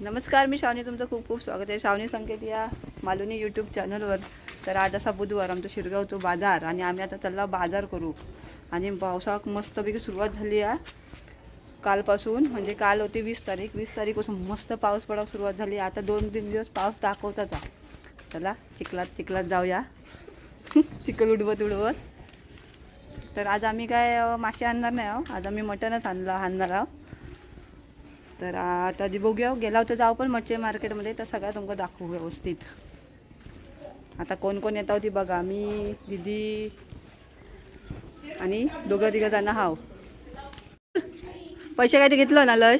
नमस्कार मी श्रावणी तुमचं खूप खूप स्वागत आहे. श्रावणी संकेत या मालुनी यूट्यूब चॅनलवर तर आज असा बुधवार आमचा तो बाजार आणि आम्ही आता चालला बाजार करू. आणि पावसाळा मस्तपैकी सुरुवात झाली आहे. कालपासून म्हणजे काल होती वीस तारीख. वीस तारीखपासून मस्त पाऊस पडायला सुरुवात झाली. आता दोन तीन दिवस पाऊस दाखवताच आहे. चला चिखलात चिखलात जाऊया. चिखल उडवत उडवत. तर आज आम्ही काय मासे आणणार नाही आहो आज आम्ही मटनच आणला आणणार आहोत. तर आता जी बघूया गेला होता जाऊ पण मच्छी मार्केटमध्ये तर सगळं तुमचं दाखवू व्यवस्थित. आता कोण कोण येतं होती बघा मी दिदी आणि दोघं तिघं जण हाव. पैसे काय ते घेतलं ना लय?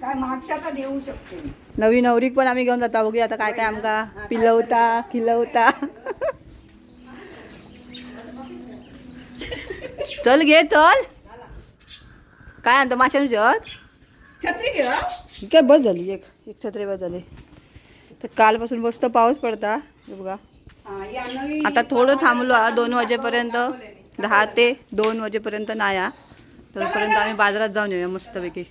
काय मागच्या देऊ शकते. नवी नवरीक पण आम्ही घेऊन जाता बघूया आता काय काय आमका पिलवता खिलवता चल घे चल. काय आणतो माशानु जत छत्री घे. काय बस झाली? एक एक छत्री बस झाली. तर कालपासून मस्त पाऊस पडता हे बघा. हा, या आता थोडं थांबलो दोन वाजेपर्यंत. दहा ते दोन वाजेपर्यंत नाही हा. तोपर्यंत आम्ही बाजारात जाऊन येऊया मस्तपैकी.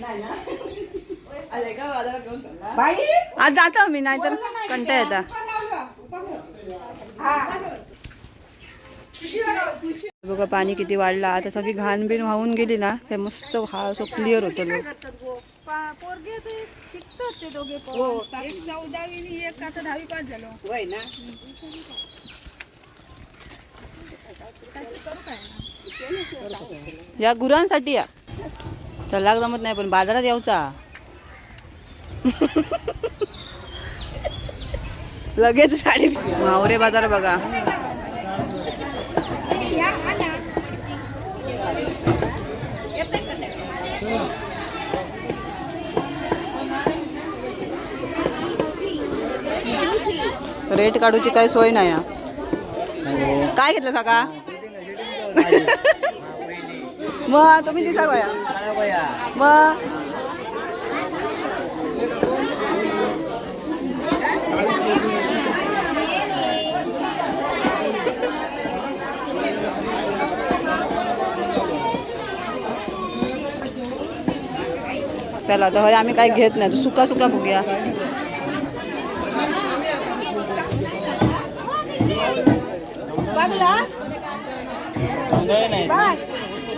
नाही आज जातो मी नाहीतर कंटा येता. हा. बघा पाणी किती वाढलं. आता सगळी घाण बिन वाहून गेली ना ते मस्त हा असं क्लिअर होतं हो, या गुरांसाठी या. चला जमत नाही पण बाजारात यावचा. लगेच साडी मावरे बाजार बघा या आणा रेट काढूची काही सोय नाही हा. काय घेतलं सका मग तुम्ही दिसा गोया मग? त्याला तर होय आम्ही काही घेत नाही. सुका सुका बघूया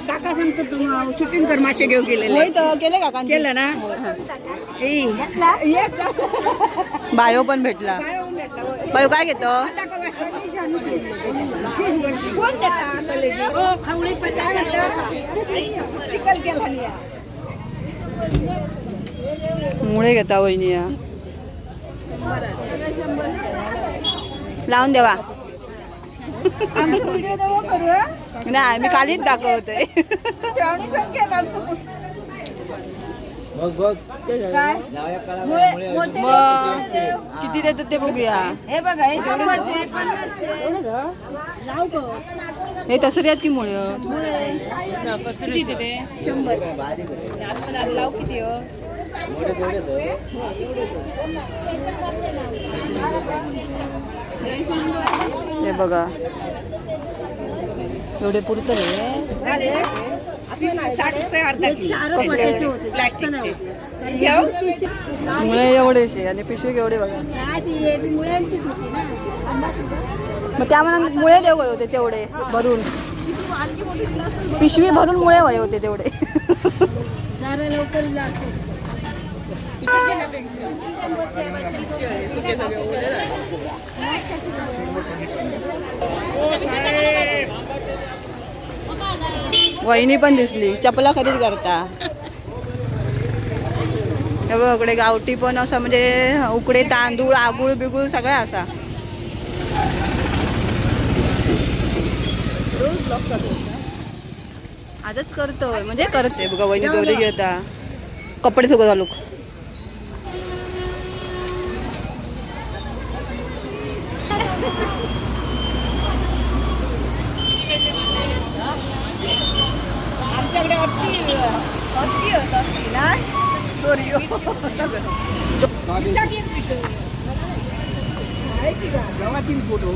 काका सांगतो तू शूटिंग कर मासे केले का कांदे? केलं ना ए, ये जा. बायो पण भेटला काय होऊन भेटलं, होय. बायो काय घेतो आता का बाई? कोण देता कलेजी? काय म्हणतं? चिकन केला नाही आहे. मुळे घेता वहिनी या लावून देवा आम्ही व्हिडिओ देऊ करू हं? नाही मी कालीच दाखवते. किती देतात ते बघूया. हे हे हे हे तसं आहेत की मुळे? मुळे. किती देते शंभर. लाव किती हो हे बघा. एवढे पुरतं मुळे एवढेशे आणि पिशवी एवढे बघा. मग त्या मनात मुळे देव होते तेवढे भरून. पिशवी भरून मुळे वय होते तेवढे. जरा लवकर लागतो वहिनी पण दिसली. चपला खरेदी करता. हे इकडे गावठी पण असं म्हणजे उकडे तांदूळ आगुळ बिगुळ सगळं असा. आजच करतोय म्हणजे करते. बघा वहिनी दोरी घेता. कपडे सगळं घालूक आपल्याकडे होत ना गावातील फोटो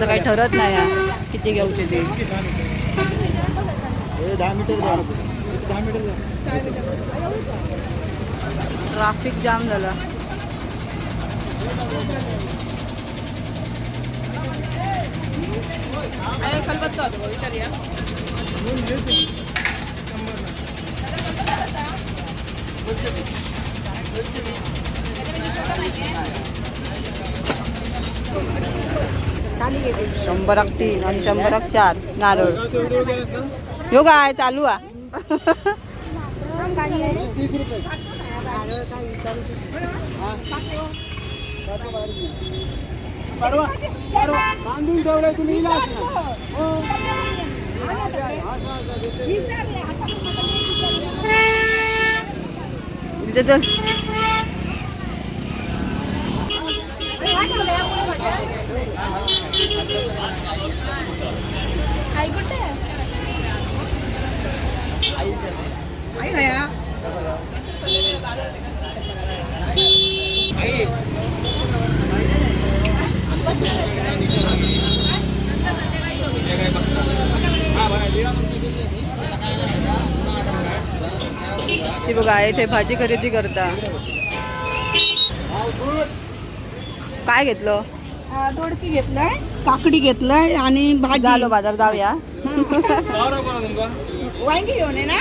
काही ठरत नाही किती घ्यायचे ते? दहा मीटर दहा मीटर ट्राफिक जाम झाला. शंभराक तीन आणि शंभराक चार नारळ यो काय चालू आ पाडवा पाडवा बांधून ठेवलाय तुम्ही इलाज नाही. हो. ती बघा इथे भाजी खरेदी करता. काय घेतलं? हा, दोडकी घेतलाय काकडी घेतलाय आणि भाजी. झालो बाजार जाऊया. वांगी घेऊन आहे ना.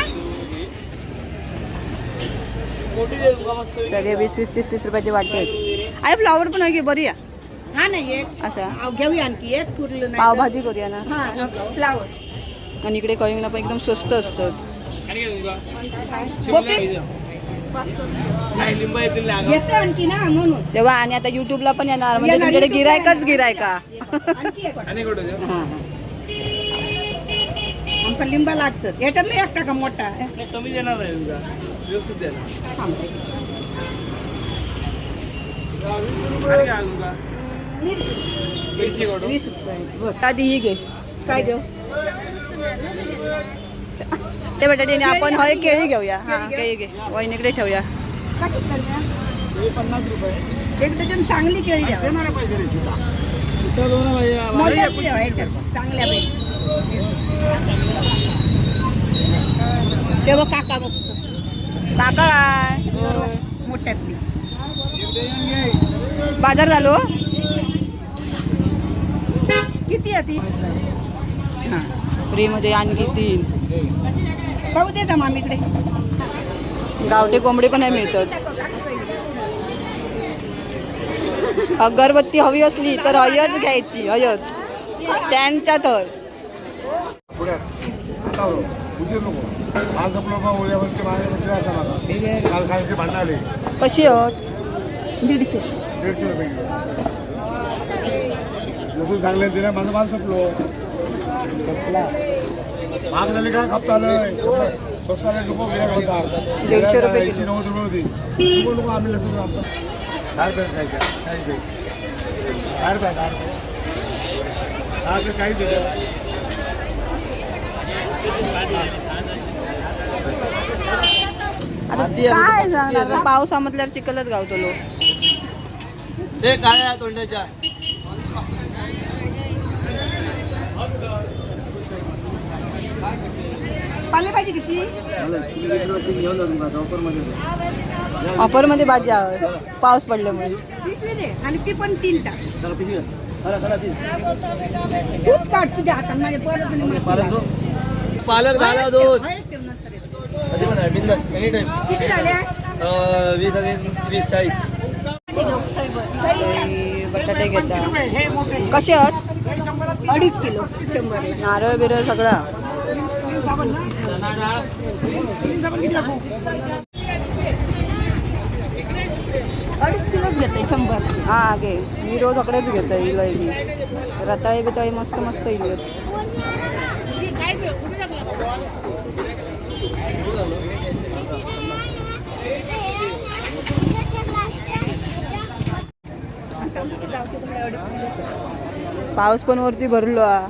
सगळे वीस वीस तीस तीस रुपयाचे वाटे आहेत. आणि फ्लावर पण आहे की बरी आहे? हा नाही एक. असा घेऊया आणखी एक पुरलं पावभाजी करूया ना. हा फ्लावर. आणि इकडे कळिंगला पण एकदम स्वस्त असतात. गोपी घेते आणखी ना म्हणून. तेव्हा आणि आता युट्यूबला पण येणार म्हणजे तुमच्याकडे गिरायकच. गिरायका. आमका लिंबा लागतं. याच्यात नाही एकटा का मोठा? कमी देणार आहे वीस रुपये. ही काय देऊ? ते बटाटे आपण होय केळी घेऊया. हा केळी घे. वहिनीकडे ठेवूया. पन्नास रुपये एक डझन चांगली केळी याच्यात चांगल्या तेव्हा काका बघतो काका. मोठ्यातली बाजार झालो. किती आहे ती? फ्रीमध्ये आणखी तीन. पाहू दे का मामीकडे गावठी कोंबडी पण आहे मिळतात अगरबत्ती हवी असली तर हयच घ्यायची हयच. स्टँडच्या तर हो, कशी होत दीडशे. दीडशे रुपये चांगले दिले माझं माल संपलो दीडशे रुपये आता काय सांगणार? पाऊस म्हटल्यावर चिखलच गावतो लोक. ते काय तोंडाच्या? पालेभाजी कशी? ऑफरमध्ये भाजी पाऊस पडल्यामुळे. पिशवी दे आणि ती पण तीन. टाक तूच काढ तुझ्या हातात माझ्या परत. पालक झाला दोन किती झाल्या वीस वीस चाळीस. बटाटे घेता. कसे आहात? अडीच किलो शंभर नारळ बिरळ सगळा. अडीच किलोच घेते शंभर. हा घे. मी रोज अकडेच घेतो आहे मी. रताळे बिताळे मस्त मस्त इलत पाऊस पण वरती भरलो. हा.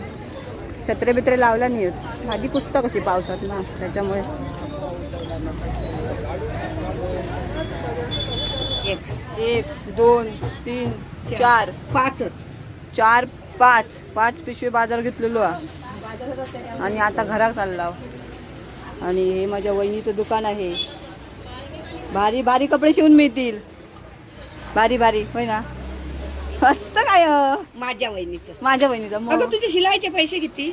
छत्रे बित्रे लावला नाही. भाजी कुसता कशी पावसात ना त्याच्यामुळे. एक एक दोन तीन चार. पाच. चार पाच. पाच पिशवी बाजार घेतलेलो हा आणि आता घरात चालला आणि हे माझ्या वहिनीचं दुकान आहे. भारी भारी कपडे शिवून मिळतील. भारी भारी. होय ना? मस्त काय अ? माझ्या वहिनीचं. माझ्या वहिनीचं मग. अगं तुझे शिलाईचे पैसे किती?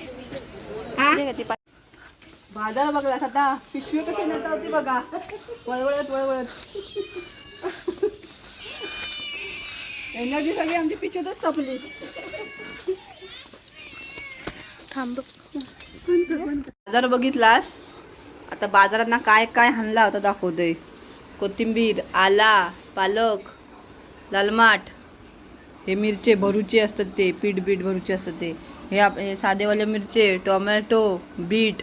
हा? ठीक आहे, ती पा- बाजार बघलास आता पिशवी कशी नेता होती बघा. वळवळत वळवळत. एनर्जी सगळी आमची पिशवीतच संपली. बाजार बघितलास? आता बाजारात ना काय काय आणला होता दाखवतोय. कोथिंबीर आला पालक लालमाट हे मिरचे भरूचे असतात ते पीठ बीट भरूचे असतात ते. हे आप हे साधेवाले मिरचे टोमॅटो बीट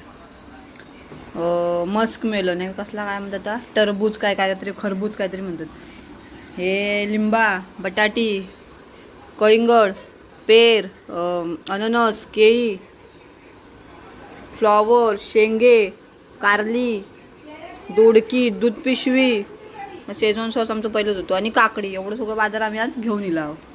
मस्क मेलन हे कसला काय म्हणतात आता? टरबूज काय काय काहीतरी खरबूज काहीतरी म्हणतात. हे लिंबा बटाटी कळिंगड पेर अननस केळी फ्लॉवर शेंगे कारली दोडकी दूध पिशवी. शेजवान सॉस आमचं पहिलंच होतो. आणि काकडी एवढं सगळं बाजार आम्ही आज घेऊन इला आहोत.